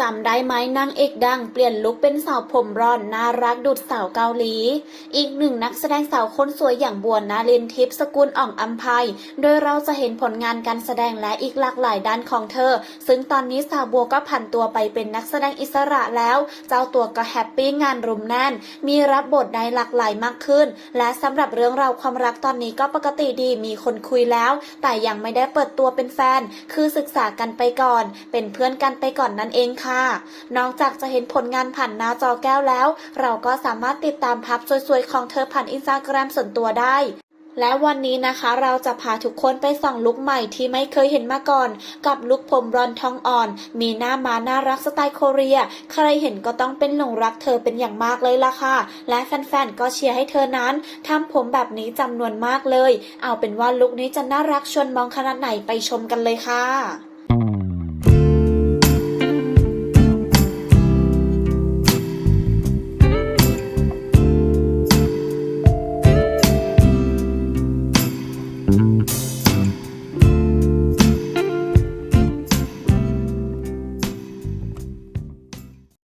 จำได้ไหมนางเอกดัง เปลี่ยนลุคเป็นสาวผมร้อนน่ารักดุดสาวเกาหลี อีกหนึ่งนักแสดงสาวคนสวยอย่างบัวนาลินทิพย์สกุลอ่องอัมภัย โดยเราจะเห็นผลงานการแสดงและอีกหลากหลายด้านของเธอ ซึ่งตอนนี้สาวบัวก็ผันตัวไปเป็นนักแสดงอิสระแล้ว เจ้าตัวก็แฮปปี้งานรุมแน่น มีรับบทได้หลากหลายมากขึ้น และสำหรับเรื่องราวความรักตอนนี้ก็ปกติดีมีคนคุยแล้ว แต่ยังไม่ได้เปิดตัวเป็นแฟน คือศึกษากันไปก่อน เป็นเพื่อนกันไปก่อนนั่นเองค่ะนอกจากจะเห็นผลงานผ่านหน้าจอแก้วแล้ว เราก็สามารถติดตามภาพสวยๆ ของเธอผ่านอินสตาแกรมส่วนตัวได้และวันนี้นะคะเราจะพาทุกคนไปส่องลุคใหม่ที่ไม่เคยเห็นมาก่อน กับลุคผมบรอนทองอ่อน มีหน้ามาน่ารักสไตล์โคเรีย ใครเห็นก็ต้องเป็นหลงรักเธอเป็นอย่างมากเลยล่ะค่ะ และแฟนๆก็เชียร์ให้เธอนั้นทำผมแบบนี้จำนวนมากเลย เอาเป็นว่าลุคนี้จะน่ารักชวนมองขนาดไหนไปชมกันเลยค่ะ